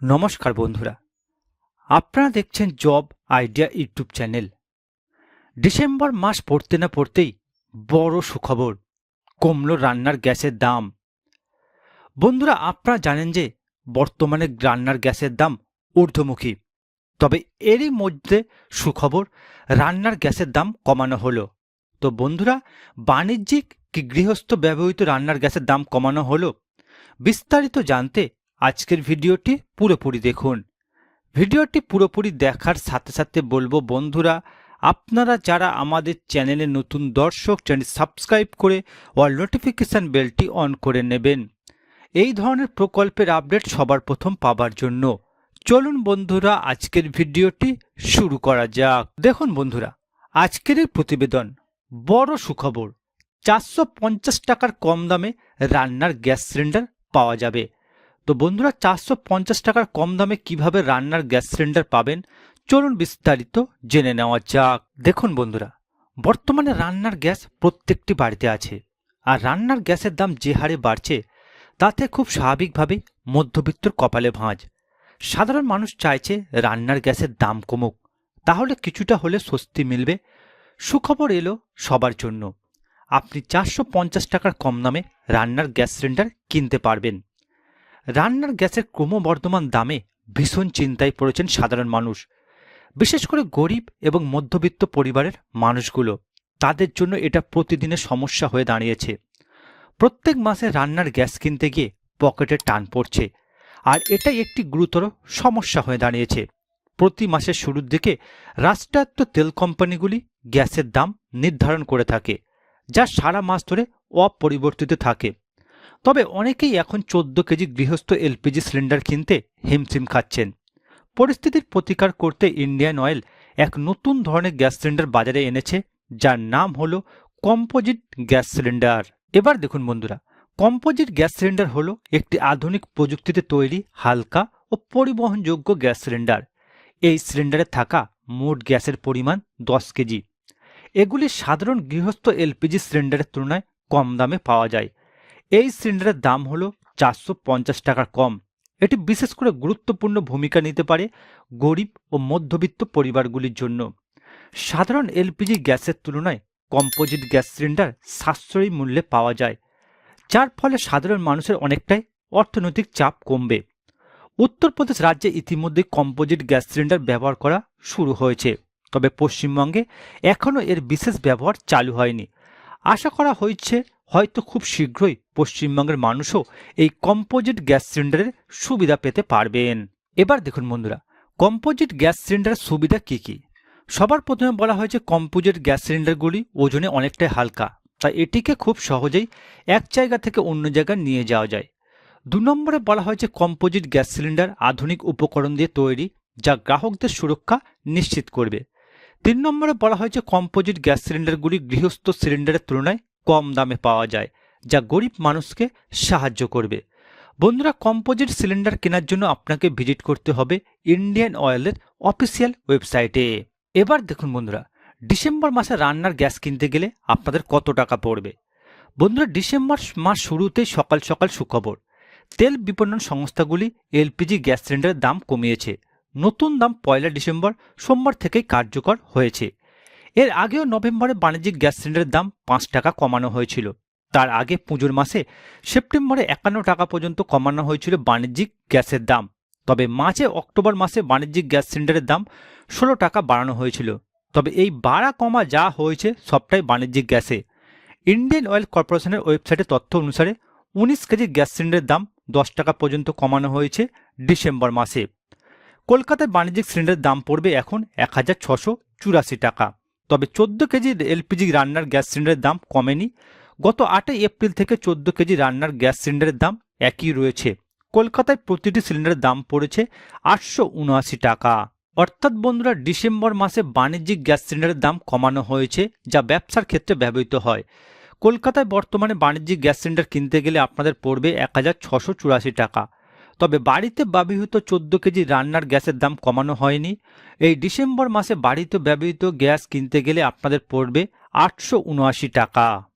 নমস্কার বন্ধুরা। আপনারা দেখছেন job idea YouTube channel. December মাস পড়তে না পড়তেই বড় সুখবর, কমলো রান্নার গ্যাসের দাম। বন্ধুরা, আপনারা জানেন যে বর্তমানে রান্নার গ্যাসের দাম ঊর্ধ্বমুখী। তবে এরই মধ্যে সুখবর, রান্নার গ্যাসের দাম কমানো হলো। তো বন্ধুরা, বাণিজ্যিক কি গৃহস্থ ব্যবহৃত রান্নার গ্যাসের দাম কমানো হলো, বিস্তারিত জানতে আজকের ভিডিওটি পুরোপুরি দেখুন। ভিডিওটি পুরোপুরি দেখার সাথে সাথে বলব, বন্ধুরা, আপনারা যারা আমাদের চ্যানেলে নতুন দর্শক, চ্যানেল সাবস্ক্রাইব করে অল নোটিফিকেশান বেলটি অন করে নেবেন। এই ধরনের প্রকল্পের আপডেট সবার প্রথম পাবার জন্য। চলুন, বন্ধুরা, আজকের ভিডিওটি শুরু করা যাক। দেখুন, বন্ধুরা, আজকের এই প্রতিবেদন, বড় সুখবর। চারশো পঞ্চাশ টাকার কম দামে রান্নার গ্যাস সিলিন্ডার পাওয়া যাবে। তো বন্ধুরা চারশো পঞ্চাশ টাকার কম দামে কীভাবে রান্নার গ্যাস সিলিন্ডার পাবেন? চলুন বিস্তারিত জেনে নেওয়া যাক। দেখুন বন্ধুরা, বর্তমানে রান্নার গ্যাস প্রত্যেকটি বাড়িতে আছে। আর রান্নার গ্যাসের দাম যে হারে বাড়ছে, তাতে খুব স্বাভাবিকভাবেই মধ্যবিত্তর কপালে ভাঁজ। সাধারণ মানুষ চাইছে রান্নার গ্যাসের দাম কমুক, তাহলে কিছুটা হলে স্বস্তি মিলবে, সুখবর এলো সবার জন্য। আপনি চারশো পঞ্চাশ টাকার কম দামে রান্নার গ্যাস সিলিন্ডার কিনতে পারবেন। রান্নার গ্যাসের ক্রমবর্ধমান দামে ভীষণ চিন্তায় পড়েছেন সাধারণ মানুষ, বিশেষ করে গরিব এবং মধ্যবিত্ত পরিবারের মানুষগুলো। তাদের জন্য এটা প্রতিদিনের সমস্যা হয়ে দাঁড়িয়েছে। প্রত্যেক মাসে রান্নার গ্যাস কিনতে গিয়ে পকেটে টান পড়ছে, আর এটাই একটি গুরুতর সমস্যা হয়ে দাঁড়িয়েছে। প্রতি মাসের শুরুর দিকে রাষ্ট্রায়ত্ত তেল কোম্পানিগুলি গ্যাসের দাম নির্ধারণ করে থাকে, যা সারা মাস ধরে অপরিবর্তিত থাকে। তবে অনেকেই এখন চোদ্দ কেজি গৃহস্থ এলপিজি সিলিন্ডার কিনতে হিমশিম খাচ্ছেন। পরিস্থিতির প্রতিকার করতে ইন্ডিয়ান অয়েল এক নতুন ধরনের গ্যাস সিলিন্ডার বাজারে এনেছে, যার নাম হলো কম্পোজিট গ্যাস সিলিন্ডার। এবার দেখুন বন্ধুরা, কম্পোজিট গ্যাস সিলিন্ডার হলো একটি আধুনিক প্রযুক্তিতে তৈরি হালকা ও পরিবহনযোগ্য গ্যাস সিলিন্ডার। এই সিলিন্ডারে থাকা মোট গ্যাসের পরিমাণ দশ কেজি। এগুলি সাধারণ গৃহস্থ এলপিজি সিলিন্ডারের তুলনায় কম দামে পাওয়া যায়। এই সিলিন্ডারের দাম হলো চারশো পঞ্চাশ টাকার কম। এটি বিশেষ করে গুরুত্বপূর্ণ ভূমিকা নিতে পারে গরিব ও মধ্যবিত্ত পরিবারগুলির জন্য। সাধারণ এলপিজি গ্যাসের তুলনায় কম্পোজিট গ্যাস সিলিন্ডার সাশ্রয়ী মূল্যে পাওয়া যায়, যার ফলে সাধারণ মানুষের অনেকটাই অর্থনৈতিক চাপ কমবে। উত্তরপ্রদেশ রাজ্যে ইতিমধ্যে কম্পোজিট গ্যাস সিলিন্ডার ব্যবহার করা শুরু হয়েছে, তবে পশ্চিমবঙ্গে এখনও এর বিশেষ ব্যবহার চালু হয়নি। আশা করা হয়েছে হয়তো খুব শীঘ্রই পশ্চিমবঙ্গের মানুষও এই কম্পোজিট গ্যাস সিলিন্ডারের সুবিধা পেতে পারবেন। এবার দেখুন বন্ধুরা, কম্পোজিট গ্যাস সিলিন্ডারের সুবিধা কী কী? সবার প্রথমে বলা হয়েছে কম্পোজিট গ্যাস সিলিন্ডারগুলি ওজনে অনেকটাই হালকা, তাই এটিকে খুব সহজেই এক জায়গা থেকে অন্য জায়গায় নিয়ে যাওয়া যায়। দু নম্বরে বলা হয়েছে কম্পোজিট গ্যাস সিলিন্ডার আধুনিক উপকরণ দিয়ে তৈরি, যা গ্রাহকদের সুরক্ষা নিশ্চিত করবে। তিন নম্বরে বলা হয়েছে কম্পোজিট গ্যাস সিলিন্ডারগুলি গৃহস্থ সিলিন্ডারের তুলনায় কম দামে পাওয়া যায় যা গরিব মানুষকে সাহায্য করবে। বন্ধুরা, কম্পোজিট সিলিন্ডার কেনার জন্য আপনাকে ভিজিট করতে হবে ইন্ডিয়ান অয়েলের অফিসিয়াল ওয়েবসাইটে। এবার দেখুন বন্ধুরা, ডিসেম্বর মাসে রান্নার গ্যাস কিনতে গেলে আপনাদের কত টাকা পড়বে? বন্ধুরা, ডিসেম্বর মাস শুরুতেই সকাল সকাল সুখবর। তেল বিপণন সংস্থাগুলি এলপিজি গ্যাস সিলিন্ডারের দাম কমিয়েছে। নতুন দাম পয়লা ডিসেম্বর সোমবার থেকেই কার্যকর হয়েছে। এর আগেও নভেম্বরে বাণিজ্যিক গ্যাস সিলিন্ডারের দাম পাঁচ টাকা কমানো হয়েছিল। তার আগে পুজোর মাসে সেপ্টেম্বরে একান্ন টাকা পর্যন্ত কমানো হয়েছিল বাণিজ্যিক গ্যাসের দাম। তবে মার্চে অক্টোবর মাসে বাণিজ্যিক গ্যাস সিলিন্ডারের দাম ষোলো টাকা বাড়ানো হয়েছিল। তবে এই বাড়া কমা যা হয়েছে সবটাই বাণিজ্যিক গ্যাসে। ইন্ডিয়ান অয়েল কর্পোরেশনের ওয়েবসাইটে তথ্য অনুসারে উনিশ কেজি গ্যাস সিলিন্ডারের দাম দশ টাকা পর্যন্ত কমানো হয়েছে ডিসেম্বর মাসে। কলকাতায় বাণিজ্যিক সিলিন্ডারের দাম পড়বে এখন এক হাজার ছশো চুরাশি টাকা। তবে চোদ্দ কেজি এলপিজি রান্নার গ্যাস সিলিন্ডারের দাম কমেনি। গত আটই এপ্রিল থেকে চোদ্দ কেজি রান্নার গ্যাস সিলিন্ডারের দাম একই রয়েছে। কলকাতায় প্রতিটি সিলিন্ডারের দাম পড়েছে আটশো উনআশি টাকা। অর্থাৎ বন্ধুরা, ডিসেম্বর মাসে বাণিজ্যিক গ্যাস সিলিন্ডারের দাম কমানো হয়েছে, যা ব্যবসার ক্ষেত্রে ব্যবহৃত হয়। কলকাতায় বর্তমানে বাণিজ্যিক গ্যাস সিলিন্ডার কিনতে গেলে আপনাদের পড়বে এক টাকা। তবে বাড়িতে ব্যবহৃত চোদ্দ কেজি রান্নার গ্যাসের দাম কমানো হয়নি। এই ডিসেম্বর মাসে বাড়িতে ব্যবহৃত গ্যাস কিনতে গেলে আপনাদের পড়বে আটশো উনআশি টাকা।